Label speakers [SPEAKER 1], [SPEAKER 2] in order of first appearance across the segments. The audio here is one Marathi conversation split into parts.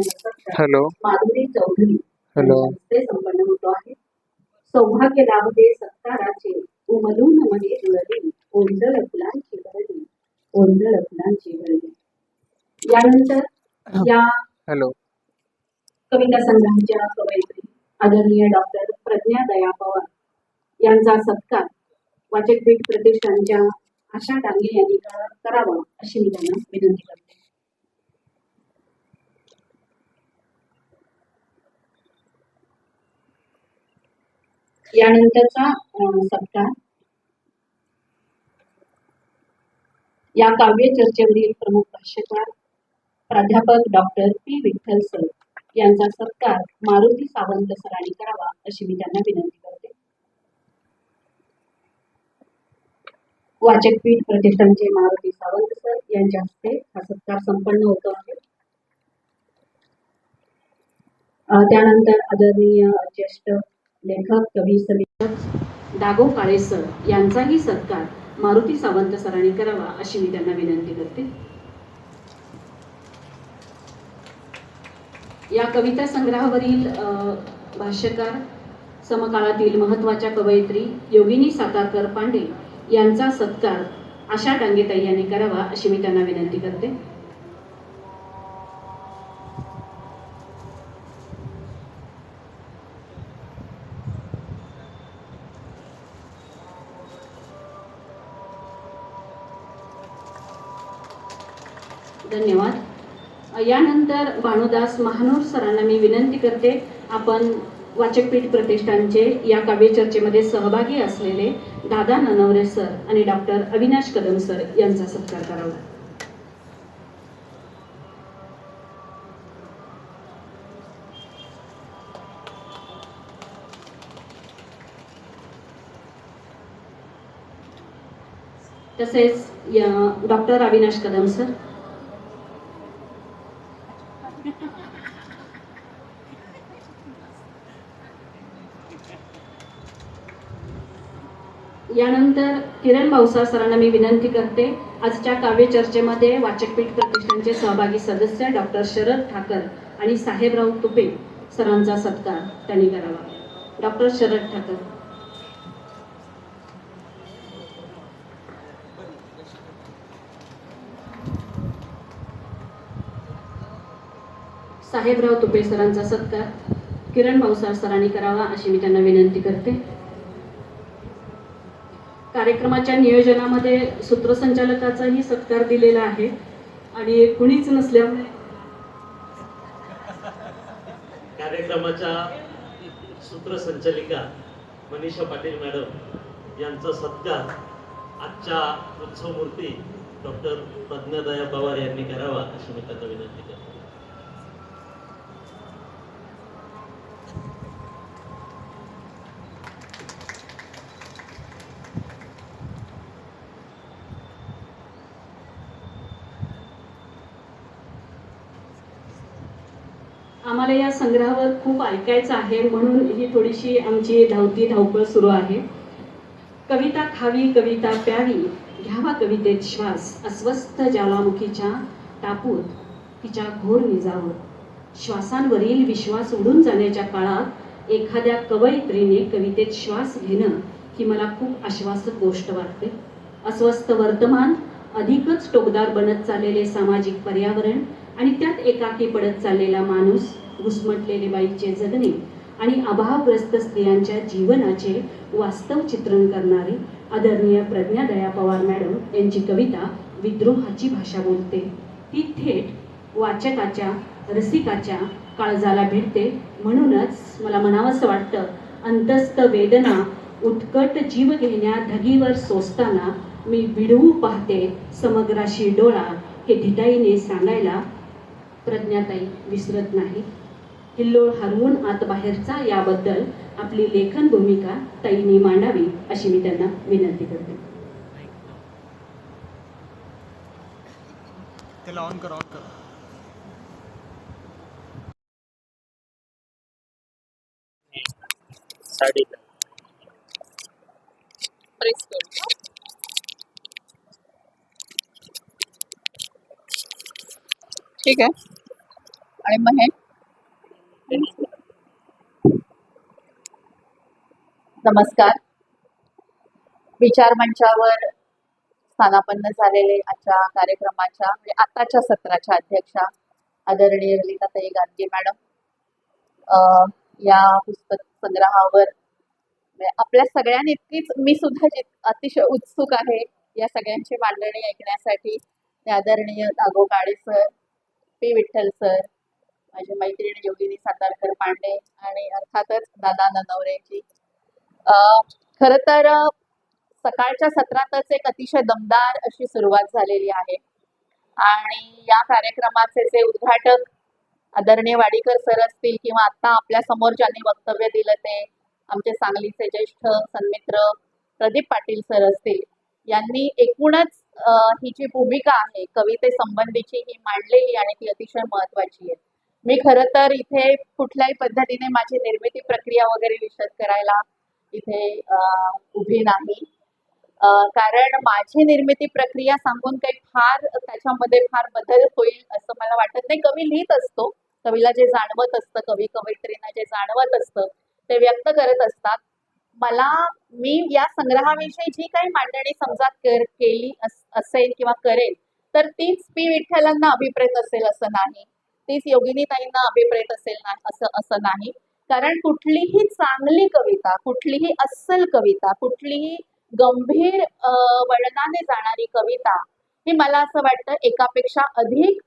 [SPEAKER 1] हॅलो.
[SPEAKER 2] माधुरी चौधरी
[SPEAKER 1] हॅलो.
[SPEAKER 2] संपन्न होतो आहे. सौभाग्य लाभते सत्काराचे. उमलून मध्ये जुळली ओंजळ फुलांची भरली ओंजळ फुलांची भरली यानंतर या
[SPEAKER 1] हॅलो.
[SPEAKER 2] कविता संघाच्या कवयित्री आदरणीय डॉक्टर प्रज्ञा दया पवार यांचा सत्कार वाचकपीठ प्रतिष्ठानच्या आशा डांगे यांनी करा- करावा अशी मी त्यांना विनंती करते. यानंतरचा सप्ताह. या काव्य चर्चेवरील प्रमुख भाष्यकार प्राध्यापक डॉक्टर पी. विठ्ठल सर यांचा सत्कार मारुती सावंत सरांनी करावा अशी मी त्यांना विनंती करते. वाचकपीठ प्रतिष्ठानचे मारुती सावंत सर यांच्या हस्ते हा सत्कार संपन्न होतो आहे. त्यानंतर आदरणीय ज्येष्ठ लेखक कवी समीक्षक दागो काळे सर यांचाही सत्कार मारुती सावंत सरांनी करावा अशी मी त्यांना विनंती करते. या कविता संग्रहावरील भाष्यकार समकाळातील महत्त्वाच्या कवयित्री योगिनी सातारकर पांडे यांचा सत्कार आशा डांगेताई यांनी करावा अशी मी त्यांना विनंती करते. धन्यवाद. यानंतर भानुदास महानूर सरांना मी विनंती करते आपण वाचकपीठ प्रतिष्ठानचे या काव्यचर्चेमध्ये सहभागी असलेले दादा ननवरे सर आणि डॉक्टर अविनाश कदम सर यांचा सत्कार करावा. तसेच डॉक्टर अविनाश कदम सर यानंतर किरण भाऊसार सरांना मी विनंती करते आजच्या काव्य चर्चेमध्ये वाचकपीठ प्रतिष्ठानचे सहभागी सदस्य डॉक्टर शरद ठाकर आणि साहेबराव तुपे सरांचा सत्कार त्यांनी करावा. डॉक्टर शरद ठाकर. साहेबराव तुपे सरांचा सत्कार किरण भाऊसार सरांनी करावा अशी मी त्यांना विनंती करते. कार्यक्रमाच्या नियोजनामध्ये सूत्रसंचालकाचाही सत्कार दिलेला आहे. आणि कुणीच नसल्यामुळे
[SPEAKER 3] कार्यक्रमाच्या सूत्रसंचालिका मनीषा पाटील मॅडम यांचा सत्कार आजच्या उत्सवमूर्ती डॉक्टर प्रज्ञादया पवार यांनी करावा अशी मी त्यांना विनंती करतो.
[SPEAKER 2] आम्हाला या संग्रहावर खूप ऐकायचं आहे म्हणून ही थोडीशी आमची धावती धावपळ सुरू आहे. कविता खावी कविता प्यावी घ्यावा कवितेत श्वास अस्वस्थ ज्वालामुखीच्या टापूत तिच्या घोर निजावर. श्वासांवरील विश्वास उडून जाण्याच्या काळात एखाद्या कवयित्रीने कवितेत श्वास घेणं ही मला खूप आश्वासक गोष्ट वाटते. अस्वस्थ वर्तमान अधिकच टोकदार बनत चाललेले सामाजिक पर्यावरण आणि त्यात एकाकी पडत चाललेला माणूस घुसमटलेले बाईचे जगणे आणि अभावग्रस्त स्त्रियांच्या जीवनाचे वास्तव चित्रण करणारी आदरणीय प्रज्ञादया पवार मॅडम यांची कविता विद्रोहाची भाषा बोलते. ती थेट वाचकाच्या रसिकाच्या काळजाला भेटते म्हणूनच मला म्हणावंसं वाटतं अंतस्थ वेदना उत्कट जीव घेण्या धगीवर सोसताना मी भिडवू पाहते समग्राशी डोळा हे धिटाईने सांगायला प्रज्ञाताई विसरत नाही हिल्लोळ हरवून आत बाहेरचा याबद्दल आपली लेखन भूमिका ताईंनी मांडावी अशी मी त्यांना विनंती करते.
[SPEAKER 1] त्याला ऑन कर ऑन कर.
[SPEAKER 3] साडी
[SPEAKER 4] प्रेस करू. ठीक आहे. आणि मग हे? नमस्कार. विचार मंचावर स्थानापन्न झालेले आजच्या कार्यक्रमाच्या म्हणजे आताच्या सत्राच्या अध्यक्षा आदरणीय ललिताताई गांधी मॅडम या पुस्तक संग्रहावर म्हणजे आपल्या सगळ्यांइतकीच मी सुद्धा अतिशय उत्सुक आहे या सगळ्यांची मांडणी ऐकण्यासाठी आदरणीय Dago Kale sir P Vitthal sir माझी मैत्रीण योगिनी सातारकर पांडे आणि अर्थातच दादा ननवरेजी अं, तर सकाळच्या सत्रातच एक अतिशय दमदार अशी सुरुवात झालेली आहे. आणि या कार्यक्रमाचे जे उद्घाटक आदरणीय वाडीकर सर असतील किंवा आता आपल्यासमोर ज्यांनी वक्तव्य दिलं ते आमचे सांगलीचे ज्येष्ठ सन्मित्र प्रदीप पाटील सर असतील यांनी एकूणच ही जी भूमिका आहे कविते संबंधीची ही मांडलेली आणि ती अतिशय महत्वाची आहे. मी खरं तर इथे कुठल्याही पद्धतीने माझी निर्मिती प्रक्रिया वगैरे विशद करायला इथे उभी नाही. कारण माझी निर्मिती प्रक्रिया सांगून काही फार त्याच्यामध्ये फार बदल होईल असं मला वाटत नाही. कवी लिहित असतो. कवीला जे जाणवत असतं कवी कवयित्रींना जे जाणवत असतं ते व्यक्त करत असतात. मला मी या संग्रहाविषयी जी काही मांडणी समजा कर केली असेल किंवा करेल तर तीच पी विठ्ठलांना अभिप्रेत असेल असं नाही. तीच योगिनीताईंना अभिप्रेत असेल ना असं असं नाही. कारण कुठलीही चांगली कविता कुठलीही अस्सल कविता कुठलीही गंभीर वर्णनाने वळणाने जाणारी कविता ही मला असं वाटतं एकापेक्षा अधिक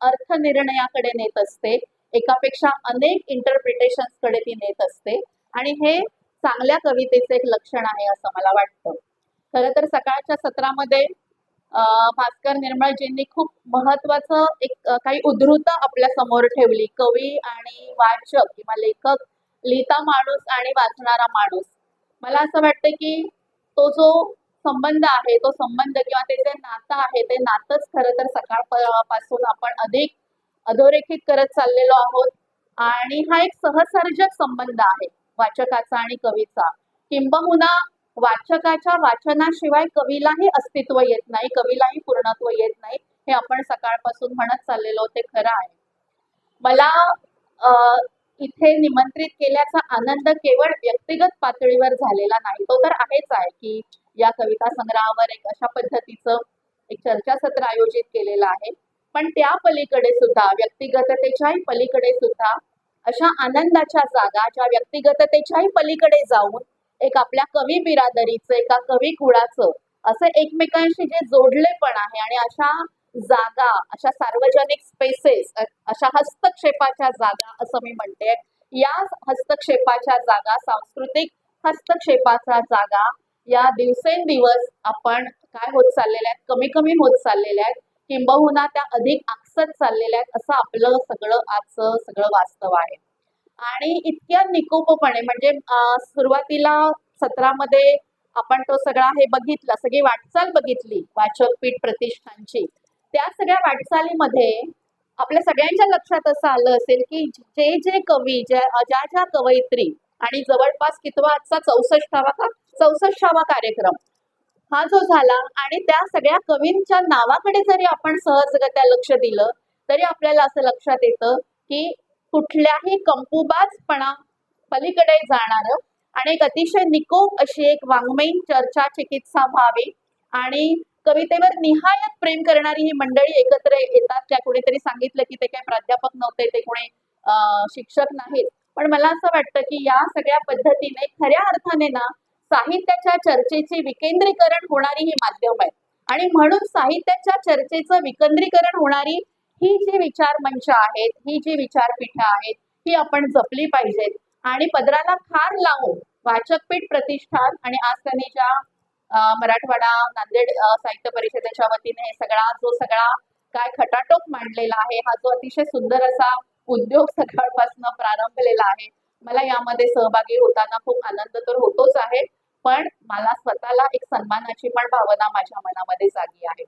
[SPEAKER 4] अर्थनिर्णयाकडे नेत असते. एकापेक्षा अनेक इंटरप्रिटेशन्सकडे ती नेत असते. आणि हे चांगल्या कवितेचे एक लक्षण आहे असं मला वाटतं. खरं तर सकाळच्या सत्रामध्ये अं, भास्कर निर्मळजींनी खूप महत्वाचं एक काही उद्धृत आपल्यासमोर ठेवली. कवी आणि वाचक किंवा लेखक लिहिता माणूस आणि वाचणारा माणूस. मला असं वाटतं की तो जो संबंध आहे तो संबंध किंवा ते जे नातं आहे ते नातंच खरं तर सकाळपासून आपण अधिक अधोरेखित करत चाललेलो आहोत. आणि हा एक सहसर्जक संबंध आहे वाचकाचा आणि कवीचा. किंबहुना वाचकाच्या वाचनाशिवाय कवीलाही अस्तित्व येत नाही कवीलाही पूर्णत्व येत नाही हे आपण सकाळपासून म्हणत चाललेलो ते खरं आहे. मला इथे निमंत्रित केल्याचा आनंद केवळ व्यक्तिगत पातळीवर झालेला नाही तो तर आहेच आहे की या कविता संग्रहावर एक अशा पद्धतीचं एक चर्चासत्र आयोजित केलेलं आहे. पण त्या पलीकडे सुद्धा व्यक्तिगततेच्याही पलीकडे सुद्धा अशा आनंदाच्या जागा ज्या व्यक्तिगततेच्याही पलीकडे जाऊन एक आपल्या कवी बिरादरीचं एका कवी कुळाचं असं एकमेकांशी जे जोडले पण आहे आणि अशा जागा अशा सार्वजनिक स्पेसेस अशा हस्तक्षेपाच्या जागा असं मी म्हणते. या हस्तक्षेपाच्या जागा सांस्कृतिक हस्तक्षेपाच्या जागा या दिवसेंदिवस आपण काय होत चाललेल्या आहेत? कमी कमी होत चाललेल्या आहेत. किंबहुना त्या अधिक आकसत चाललेल्या आहेत असं आपलं सगळं आजचं सगळं वास्तव आहे. आणि इतक्या निकोपपणे म्हणजे सुरुवातीला सत्रामध्ये आपण तो सगळा हे बघितला सगळी वाटचाल बघितली वाचकपीठ प्रतिष्ठानची. त्या सगळ्या वाटचालीमध्ये आपल्या सगळ्यांच्या लक्षात असं आलं असेल की जे जे कवी ज्या ज्या ज्या कवयित्री आणि जवळपास कितवा आजचा चौसष्टावा का चौसष्टावा कार्यक्रम हा जो झाला आणि त्या सगळ्या कवींच्या नावाकडे जरी आपण सहजगत्या लक्ष दिलं तरी आपल्याला असं लक्षात येतं की कुठल्याही कंपुबाजपणा पलीकडे जाणारं आणि एक अतिशय निकोप अशी एक वाङ्मयीन चर्चा चिकित्सा व्हावी आणि कवितेवर निहायत प्रेम करणारी ही मंडळी एकत्र येतात. त्या कुणीतरी सांगितलं की ते काही प्राध्यापक नव्हते ते कोणी शिक्षक नाहीत. पण मला असं वाटतं की या सगळ्या पद्धतीने खऱ्या अर्थाने ना साहित्याच्या चर्चेचे विकेंद्रीकरण होणारी ही माध्यम आहे. आणि म्हणून साहित्याच्या चर्चेचं विकेंद्रीकरण होणारी ही जी विचार मंच आहेत ही जी विचारपीठ आहेत ही आपण जपली पाहिजेत. आणि पदराला खार लावून वाचकपीठ प्रतिष्ठान आणि आज त्यांनी ज्या मराठवाडा नांदेड साहित्य परिषदेच्या वतीने सगळा जो सगळा काय खटाटोप मांडलेला आहे हा जो अतिशय सुंदर असा उद्योग सकाळपासून प्रारंभलेला आहे. मला यामध्ये सहभागी होताना खूप आनंद तर होतोच आहे पण मला स्वतःला एक सन्मानाची पण भावना माझ्या मनामध्ये जागी आहे.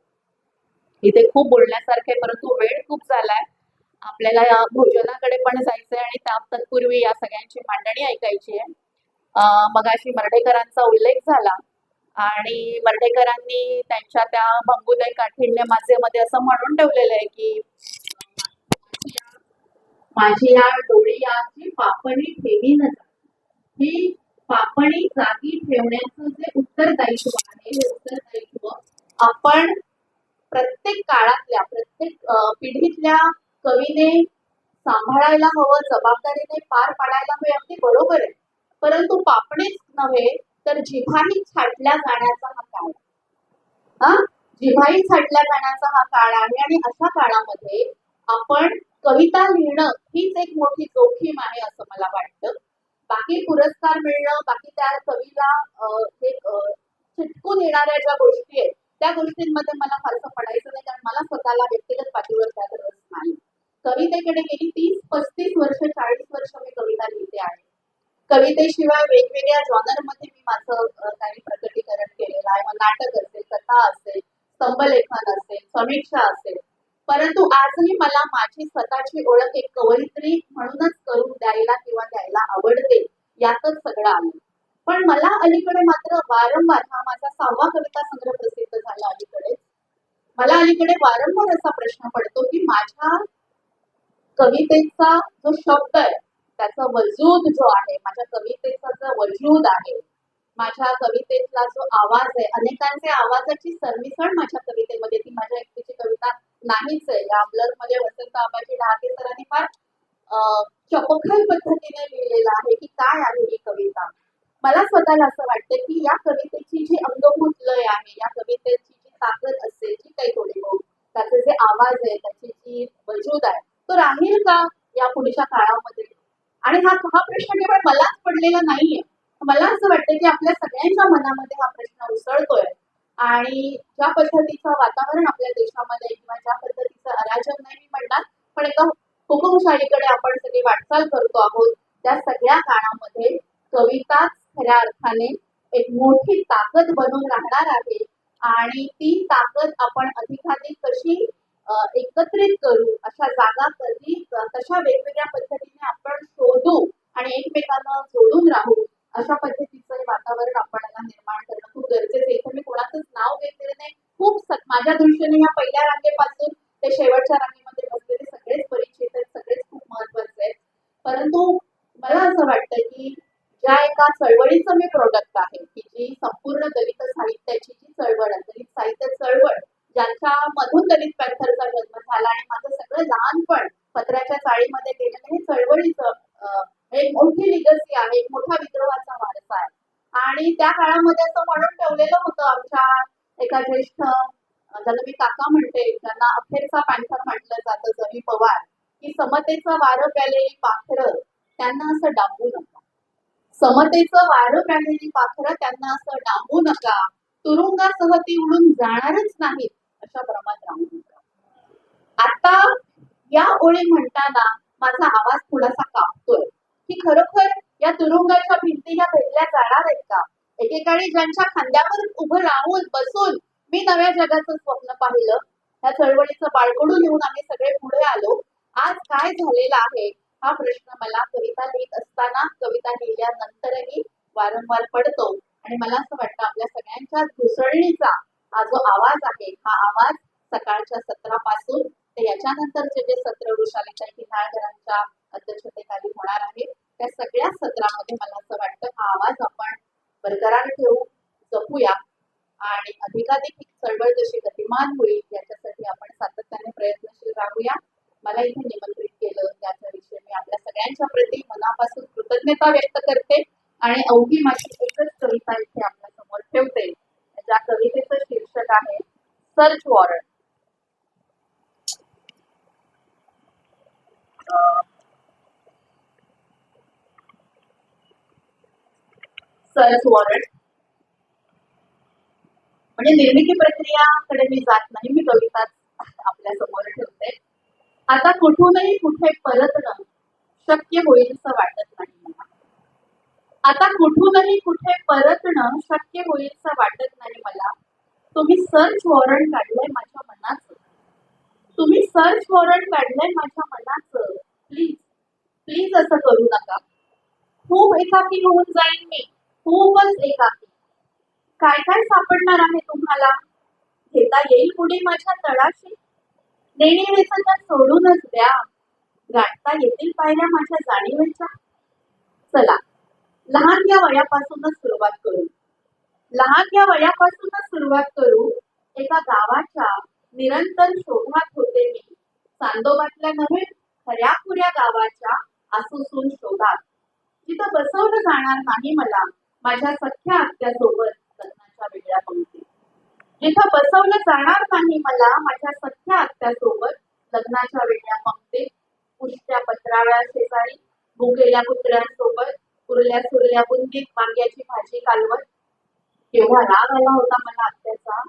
[SPEAKER 4] इथे खूप बोलण्यासारखे परंतु वेळ खूप झालाय. आपल्याला या भोजनाकडे पण जायचंय आणि त्या तत्पूर्वी या सगळ्यांची मांडणी ऐकायची आहे. मगाशी मर्ढेकरांचा उल्लेख झाला आणि मर्ढेकरांनी त्यांच्या त्या भंगुदय काठिण्य माझेमध्ये असं म्हणून ठेवलेलं आहे की माझी या डोळीयाची पापणी ठेवी न ही पापणी जागी ठेवण्याचं जे उत्तरदायित्व आहे हे उत्तरदायित्व आपण प्रत्येक काळातल्या प्रत्येक पिढीतल्या कवीने सांभाळायला हवं जबाबदारीने पार पाडायला हवे अगदी बरोबर आहे. परंतु पापणेच नव्हे तर जिव्हाही छाटल्या जाण्याचा हा काळ. हा? जिव्हाही छाटल्या जाण्याचा हा काळ आहे आणि अशा काळामध्ये आपण कविता लिहिणं हीच एक मोठी जोखीम आहे असं मला वाटतं. बाकी पुरस्कार मिळणं बाकी त्या कवीला अं, चिटकून येणाऱ्या ज्या गोष्टी आहेत त्या गोष्टींमध्ये मला फारसं पडायचं नाही कारण मला स्वतःला व्यक्तिगत पातळीवर त्यात रस नाही. कवितेकडे गेली तीस पस्तीस वर्ष चाळीस वर्ष मी कविता लिहिते आहे. कवितेशिवाय वेगवेगळ्या जॉनरमध्ये मी माझं काही प्रकटीकरण केलेलं आहे. मग नाटक असेल कथा असेल स्तंभलेखन असेल समीक्षा असेल. परंतु आजही मला माझी स्वतःची ओळख एक कवयित्री म्हणूनच करून द्यायला किंवा द्यायला आवडते यातच सगळं आलं पण मला अलीकडे मात्र वारंवार हा माझा सहावा कविता संग्रह प्रसिद्ध झाला अलीकडे. मला अलीकडे वारंवार असा प्रश्न पडतो की माझ्या कवितेचा जो शब्द आहे त्याचा वजूद जो आहे माझ्या कवितेचा जो वजूद आहे माझ्या कवितेतला जो आवाज आहे अनेकांचे आवाजाची सरमिसळ माझ्या कवितेमध्ये ती माझ्या एकटीची कविता नाहीच आहे. या ब्लरमध्ये वसंत आबाजी डहाके सरांनी फार अं, चपखल पद्धतीने लिहिलेलं आहे की काय आहे ही कविता. मला स्वतःला असं वाटतं की या कवितेची जी अंगभूत लय आहे या कवितेची जी ताकद असेल जी काही थोडी बहुत त्याचे जे आवाज आहे त्याची जी वजूद आहे तो राहील का या पुढच्या काळामध्ये? आणि हा हा प्रश्न केवळ मलाच पडलेला नाहीये. मला असं वाटतं की आपल्या सगळ्यांच्या मनामध्ये हा प्रश्न उसळतोय. आणि ज्या पद्धतीचं वातावरण आपल्या देशामध्ये किंवा ज्या पद्धतीचं अराजक नाही मी म्हणणार पण एका हुकुमशाहीकडे आपण सगळी वाटचाल करतो आहोत त्या सगळ्या काळामध्ये कविताच खऱ्या अर्थाने एक मोठी ताकद बनून राहणार आहे. आणि ती ताकद आपण अधिकाधिक कशी एकत्रित करू अशा जागा कधी तशा वेगवेगळ्या पद्धतीने आपण शोधू आणि एकमेकांना जोडून राहू अशा पद्धतीचं हे वातावरण आपल्याला निर्माण करणं खूप गरजेचं आहे. इथे मी कोणाचंच नाव घेतलेलं नाही. खूप माझ्या दृष्टीने या पहिल्या रांगेपासून ते शेवटच्या रांगे बसलेले सगळेच परिचित आहेत सगळेच खूप महत्त्वाचे आहेत परंतु मला असं वाटतं की ज्या एका चळवळीचं मी प्रोडक्ट आहे की जी संपूर्ण दलित साहित्याची जी चळवळ आहे दलित साहित्य चळवळ ज्यांच्या मधून दलित पॅन्थरचा जन्म झाला आणि माझं सगळं लहानपण पत्राच्या चाळीमध्ये गेलेलं हे चळवळीचं म्हणजे एक मोठी लिगसी आहे एक मोठा विद्रोहाचा वारसा आहे. आणि त्या काळामध्ये असं म्हणून ठेवलेलं होतं आमच्या एका ज्येष्ठ ज्याला मी काका म्हणते ज्यांना अखेरचा पॅन्थर म्हटलं जातं जमी पवार की समतेचं वारं प्यालेली पाखरं त्यांना असं डांबू नका. समतेचं वारं प्यालेली पाखरं त्यांना असं डांबू नका. तुरुंगासह ती उडून जाणारच नाहीत अशा भ्रमात राहू नका आता या ओळी म्हणताना माझा आवाज थोडासा कापतोय. की खरोखर या तुरुंगाच्या भिंती ह्या भेटल्या जाणार आहेत का? एकेकाळी ज्यांच्या खांद्यावर उभं राहून बसून मी नव्या जगाचं स्वप्न पाहिलं. त्या चळवळीचं बाळकडून येऊन आम्ही सगळे पुढे आलो. आज काय झालेलं आहे? हा प्रश्न मला कविता लिहित असताना कविता लिहिल्यानंतरही वारंवार पडतो. आणि मला असं वाटतं आपल्या सगळ्यांच्या घुसळणीचा हा जो आवाज आहे हा आवाज सकाळच्या सत्रापासून तर याच्यानंतरचे जे सत्र वृषालीच्या किनाळकरांच्या अध्यक्षतेखाली होणार आहे. त्या सगळ्या सत्रामध्ये मला असं वाटतं हा आवाज आपण बरकरार ठेवू जपूया. आणि अधिकाधिक चळवळ जशी गतिमान होईल याच्यासाठी आपण सातत्याने प्रयत्नशील राहूया. मला इथे निमंत्रित केलं याचा विषय मी आपल्या सगळ्यांच्या प्रती मनापासून कृतज्ञता व्यक्त करते. आणि अवघी माझी एकच कविता इथे आपल्यासमोर ठेवते. ज्या कवितेचं शीर्षक आहे सर्च वॉरंट. सर्च वॉरंट म्हणजे निर्मिती प्रक्रियाकडे मी जात नाही मी कविताच आपल्यासमोर ठेवते. आता कुठूनही कुठे परतणं शक्य होईल असं वाटत नाही आता कुठूनही कुठे परतणं शक्य होईल असं वाटत नाही मला. तुम्ही सर्च वॉरंट काढलंय माझ्या मनाचं तुम्ही सर्च वॉरंट काढलंय माझ्या मनाचं. प्लीज प्लीज असं करू नका. खूप एकाकी होऊन जाईन मी. खूपच एकाकी. काय काय सापडणार आहे तुम्हाला? घेता येईल पुढे माझ्या तळाशी? देणी वेचना सोडूनच द्या. गाठता येतील पायऱ्या माझ्या जाणीवेच्या. चला लहान या वयापासूनच सुरुवात करू. लहान या वयापासूनच सुरुवात करू. एका गावाच्या निरंतर शोधात होते मी. चांदोबातल्या नव्हे खऱ्या खुऱ्या गावाच्या आसूसून शोधात. जिथं बसवलं जाणार नाही मला माझ्या सख्या आत्यासोबत लग्नाच्या वेगळ्या पंक्ती जिथं बसवलं जाणार नाही मला माझ्या सख्या आत्यासोबत लग्नाच्या वेगळ्या पंक्ती पुष्ट्या पत्रावळ्या शेजारी भुकेल्या कुत्र्यांसोबत उरल्या सुरल्या बुंदीत वांग्याची भाजी कालवत. केव्हा राग आला होता मला आत्याचा?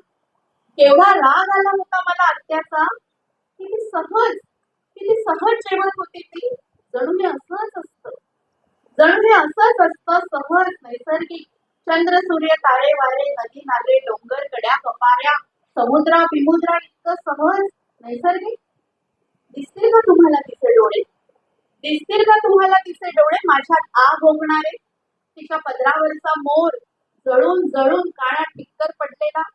[SPEAKER 4] केवढा राग आला होता मला आत्याचा? किती सहज किती सहज जेवण होती ती? जणू हे असंच असत. जणू हे असंच असत सहज नैसर्गिक. चंद्र सूर्य तारे वारे नदी नाले डोंगर कड्या कपाऱ्या समुद्रा विमुद्रा इतकं सहज नैसर्गिक. दिसतील का तुम्हाला तिचे डोळे? दिसतील का तुम्हाला तिचे डोळे? माझ्यात आग ओघणारे. तिच्या पदरावरचा मोर जळून जळून काळा टिक्कर पडलेला.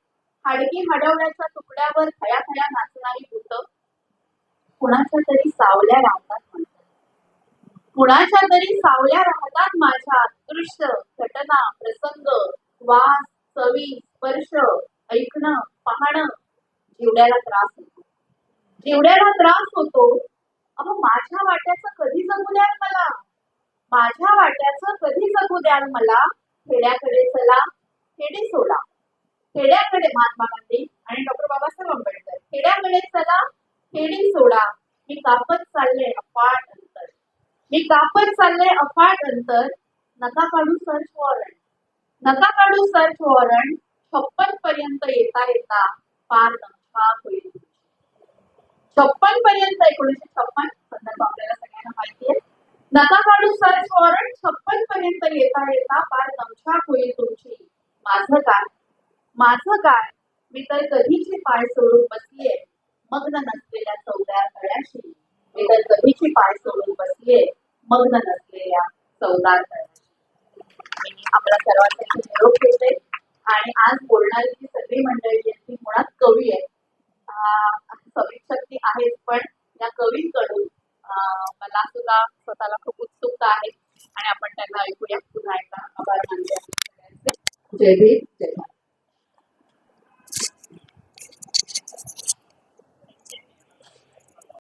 [SPEAKER 4] हाडकी हडवण्याच्या तुकड्यावर खया खया नाचणारी भूत कुणाच्या तरी सावल्या राहतात म्हणतात. कुणाच्या तरी सावल्या राहतात माझ्या दृश्य घटना प्रसंग वास चवी स्पर्श ऐकणं पाहणं. जिवड्याला त्रास होतो. जिवड्याला त्रास होतो अहो माझ्या वाट्याचं कधी जगू द्याल मला? माझ्या वाट्याचं कधी जगू द्याल मला? खेड्याकडे चला खेडे सोडा खेड्याकडे महात्मा गांधी आणि डॉक्टर बाबासाहेब आंबेडकर. खेड्याकडे चला खेडी सोडा. मी कापत चालले अफाट अंतर. मी कापत चालले अफाट अंतर. नका काढू सर्च वॉरंट. नका काढू सर्च वॉरंट. छप्पन पर्यंत येता येता पार नफा होईल. छप्पन पर्यंत एकोणीशे छप्पन संदर्भ आपल्याला सगळ्यांना माहिती आहे. नका काढू सर्च वॉरंट. छप्पन पर्यंत येता येता फार दमछाक होईल तुमची. माझं काय? माझं काय? मी तर कधीचे पाय सोडून बसलीये. मग्न नसलेल्या चौदा तळ्याशी. मी तर कधीची पाय सोडून बसलीये. मग्न नसलेल्या चौदा तळ्याशी. मी आपल्या सर्वांसाठी निरोप घेते. आणि आज बोलणारी जी सगळी मंडळी आहेत ती मुळात कवी आहे कवी शक्ती आहेच पण या कवींकडून मला सुद्धा स्वतःला खूप उत्सुकता आहे. आणि आपण त्यांना ऐकूया पुन्हा एकदा. आभार मानले जय भीम जय